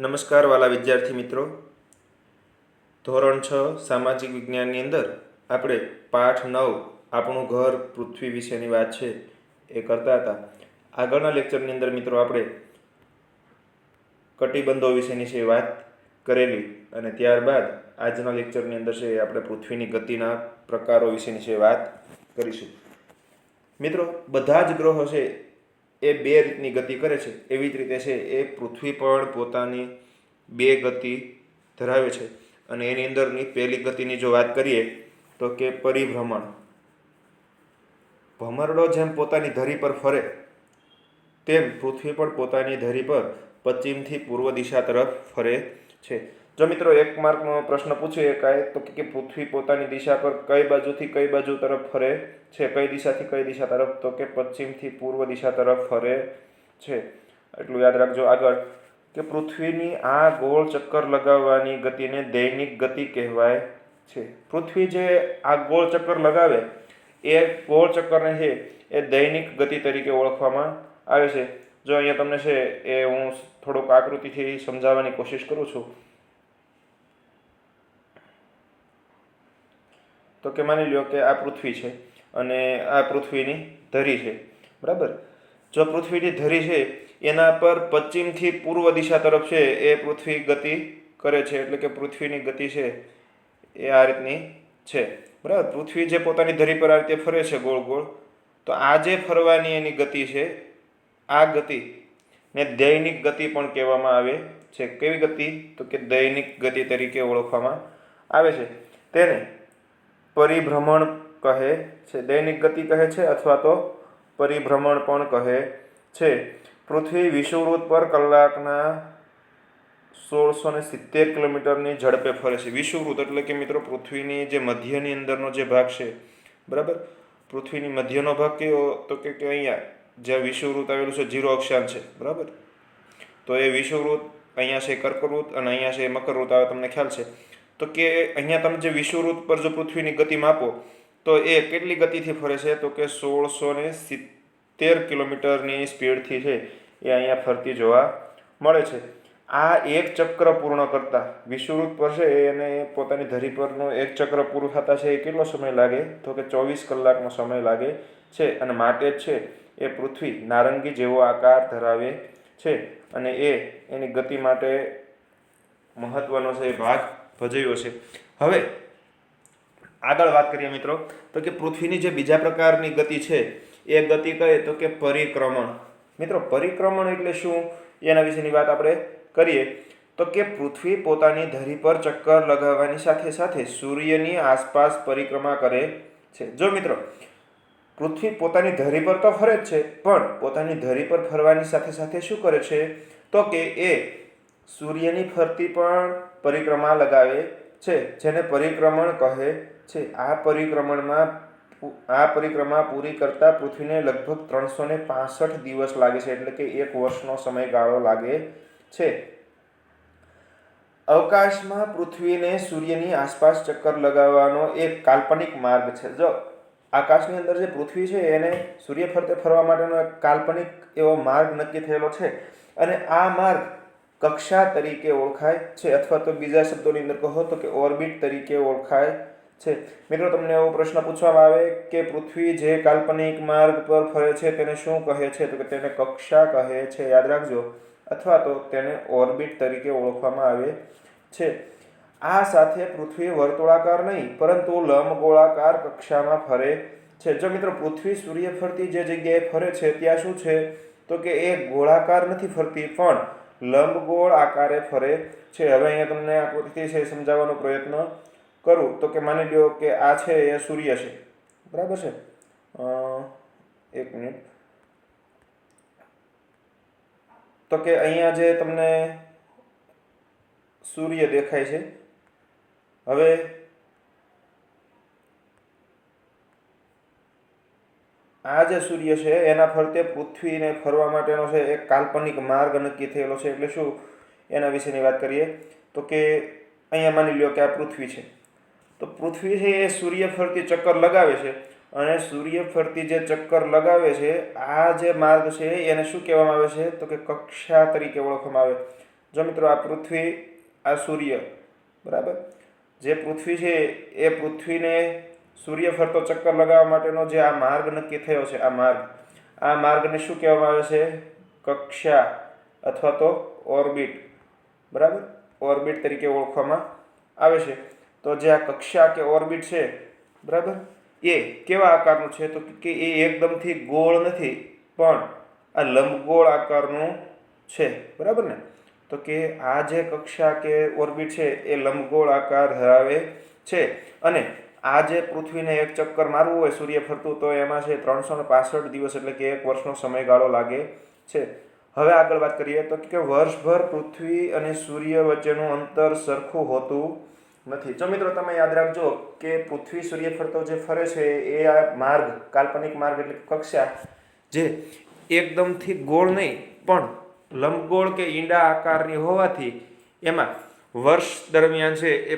નમસ્કાર વાલા વિદ્યાર્થી મિત્રો. ધોરણ છ, સામાજિક વિજ્ઞાનની અંદર આપણે પાઠ નવ, આપણું ઘર, પૃથ્વી વિશેની વાત છે એ કરતા હતા. આગળના લેક્ચરની અંદર મિત્રો આપણે કટિબંધો વિશેની છે વાત કરેલી અને ત્યારબાદ આજના લેક્ચરની અંદર છે આપણે પૃથ્વીની ગતિના પ્રકારો વિશેની છે વાત કરીશું. મિત્રો, બધા જ ગ્રહો છે એ બે રીતની ગતિ કરે છે. એવી જ રીતે છે, એ પૃથ્વી પણ પોતાની બે ગતિ ધરાવે છે. અને એની અંદરની પહેલી ગતિની જો વાત કરીએ, તો કે પરિભ્રમણ. ભમરડો જેમ પોતાની ધરી પર ફરે, તેમ પૃથ્વી પણ પોતાની ધરી પર પશ્ચિમથી પૂર્વ દિશા તરફ ફરે છે. જો મિત્રો એક માર્કનો પ્રશ્ન પૂછીએ, કાંઈ તો કે પૃથ્વી પોતાની દિશા પર કઈ બાજુથી કઈ બાજુ તરફ ફરે છે? કઈ દિશાથી કઈ દિશા તરફ? તો કે પશ્ચિમથી પૂર્વ દિશા તરફ ફરે છે? એટલું યાદ રાખજો આગળ કે પૃથ્વીની આ ગોળ ચક્કર લગાવવાની ગતિને દૈનિક ગતિ કહેવાય છે. પૃથ્વી જે આ ગોળ ચક્કર લગાવે, એ ગોળ ચક્કરને છે, એ દૈનિક ગતિ તરીકે ઓળખવામાં આવે છે. જો અહીંયા તમને છે, એ હું થોડુંક આકૃતિથી સમજાવવાની કોશિશ કરું છું. તો કે માની લ્યો કે આ પૃથ્વી છે અને આ પૃથ્વીની ધરી છે. બરાબર? જો પૃથ્વીની ધરી છે, એના પર પશ્ચિમથી પૂર્વ દિશા તરફ છે, એ પૃથ્વી ગતિ કરે છે, એટલે કે પૃથ્વીની ગતિ છે, એ આ રીતની છે. બરાબર? પૃથ્વી જે પોતાની ધરી પર આ રીતે ફરે છે ગોળ ગોળ, તો આ જે ફરવાની એની ગતિ છે, આ ગતિ ને દૈનિક ગતિ પણ કહેવામાં આવે છે. કેવી ગતિ? તો કે દૈનિક ગતિ તરીકે ઓળખવામાં આવે છે. તેને પરિભ્રમણ કહે છે, દૈનિક ગતિ કહે છે અથવા તો પરિભ્રમણ પણ કહે છે. પૃથ્વી વિષુવવૃત્ત પર કલાકના સોળસો ને સિત્તેર કિલોમીટરની ઝડપે ફરે છે. વિષુવવૃત્ત એટલે કે મિત્રો પૃથ્વીની જે મધ્યની અંદરનો જે ભાગ છે, બરાબર? પૃથ્વીની મધ્યનો ભાગ કયો? તો કે અહીંયા જ્યાં વિષુવવૃત્ત આવેલું છે જીરો અક્ષાંશ છે, બરાબર? તો એ વિષુવવૃત્ત, અહીંયા છે કર્કવૃત્ત અને અહીંયા છે મકરવૃત્ત આવે તમને ખ્યાલ છે. તો કે અહીંયા તમે જે વિષુવવૃત્ત પર જો પૃથ્વીની ગતિ માપો, તો એ કેટલી ગતિથી ફરે છે? તો કે સોળસો ને સિત્તેર કિલોમીટરની સ્પીડથી છે એ અહીંયા ફરતી જોવા મળે છે. આ એક ચક્ર પૂર્ણ કરતા વિષુવવૃત્ત પર છે એને પોતાની ધરી પરનું એક ચક્ર પૂરું થતા છે એ કેટલો સમય લાગે? તો કે ચોવીસ કલાકનો સમય લાગે છે અને માટે જ છે એ પૃથ્વી નારંગી જેવો આકાર ધરાવે છે અને એ એની ગતિ માટે મહત્ત્વનો છે ભાગ ભજવ્યો છે. હવે, આગળ વાત કરીએ મિત્રો, તો કે પૃથ્વીની જે બીજા પ્રકારની ગતિ છે, એ ગતિ કહે તો કે પરિક્રમણ. મિત્રો, પરિક્રમણ એટલે શું? એના વિશેની વાત આપણે કરીએ. તો કે પૃથ્વી પોતાની ધરી પર ચક્કર લગાવવાની સાથે સાથે સૂર્યની આસપાસ પરિક્રમા કરે છે. જો મિત્રો, પૃથ્વી પોતાની ધરી પર તો ફરે જ છે, પણ પોતાની ધરી પર ફરવાની સાથે સાથે શું કરે છે? તો કે એ સૂર્યની ફરતી પણ પરિક્રમા લગાવે છે, જેને પરિક્રમણ કહે છે. આ પરિક્રમણમાં આ પરિક્રમા પૂરી કરતા પૃથ્વીને લગભગ ત્રણસો ને પાસઠ દિવસ લાગે છે, એટલે કે એક વર્ષનો સમયગાળો લાગે છે. અવકાશમાં પૃથ્વીને સૂર્યની આસપાસ ચક્કર લગાવવાનો એક કાલ્પનિક માર્ગ છે. જો આકાશની અંદર જે પૃથ્વી છે, એને સૂર્ય ફરતે ફરવા માટેનો એક કાલ્પનિક એવો માર્ગ નક્કી થયેલો છે. અને આ માર્ગ કક્ષા તરીકે ઓળખાય છે અથવા તો બીજા શબ્દોની અંદર કહો તો કે ઓર્બિટ તરીકે ઓળખાય છે. મિત્રો, તમને એવો પ્રશ્ન પૂછવામાં આવે કે પૃથ્વી જે કાલ્પનિક માર્ગ પર ફરે છે તેને શું કહે છે? તો કે તેને કક્ષા કહે છે. યાદ રાખજો. અથવા તો તેને ઓર્બિટ તરીકે ઓળખવામાં આવે છે. આ સાથે પૃથ્વી વર્તુળાકાર નહીં, પરંતુ લંબગોળાકાર કક્ષામાં ફરે છે. જો મિત્રો, પૃથ્વી સૂર્ય ફરતી જે જગ્યાએ ફરે છે, ત્યાં શું છે? તો કે એ ગોળાકાર નથી ફરતી, પણ લંબગોળ આકારે ફરે છે. હવે અહીંયા તમને આકૃતિ છે સમજાવવાનો પ્રયત્ન કરું. તો કે માની લો કે આ છે એ સૂર્ય છે. બરાબર છે? એક મિનિટ. તો કે અહીંયા જે તમને સૂર્ય દેખાય છે. હવે આ જે સૂર્ય છે, એના ફરતે પૃથ્વીને ફરવા માટેનો છે એક કાલ્પનિક માર્ગ નક્કી થયેલો છે. એટલે શું? એના વિશેની વાત કરીએ તો કે અહીંયા માની લ્યો કે આ પૃથ્વી છે. તો પૃથ્વી છે એ સૂર્ય ફરતી ચક્કર લગાવે છે અને સૂર્ય ફરતી જે ચક્કર લગાવે છે, આ જે માર્ગ છે એને શું કહેવામાં આવે છે? તો કે કક્ષા તરીકે ઓળખવામાં આવે. જો મિત્રો આ પૃથ્વી, આ સૂર્ય, બરાબર? જે પૃથ્વી છે એ પૃથ્વીને સૂર્ય ફરતો ચક્કર લગાવવા માટેનો જે આ માર્ગ નક્કી થયો છે, આ માર્ગ, આ માર્ગને શું કહેવામાં આવે છે? કક્ષા અથવા તો ઓર્બિટ. બરાબર? ઓર્બિટ તરીકે ઓળખવામાં આવે છે. તો જે આ કક્ષા કે ઓર્બિટ છે, બરાબર? એ કેવા આકારનું છે? તો કે એ એકદમથી ગોળ નથી, પણ આ લંબગોળ આકારનું છે. બરાબર ને? તો કે આ જે કક્ષા કે ઓર્બિટ છે, એ લંબગોળ આકાર ધરાવે છે. અને આ જે પૃથ્વીને એક ચક્કર મારવું હોય, સૂર્ય ફરતું, તો એમાં છે ત્રણસો ને દિવસ એટલે કે એક વર્ષનો સમયગાળો લાગે છે. હવે આગળ વાત કરીએ તો કે વર્ષભર પૃથ્વી અને સૂર્ય વચ્ચેનું અંતર સરખું હોતું નથી. જો મિત્રો તમે યાદ રાખજો કે પૃથ્વી સૂર્ય ફરતો જે ફરે છે, એ આ માર્ગ, કાલ્પનિક માર્ગ એટલે કક્ષા, જે એકદમથી ગોળ નહીં, પણ લંબગોળ કે ઈંડા આકારની હોવાથી એમાં વર્ષ દરમિયાન છે એ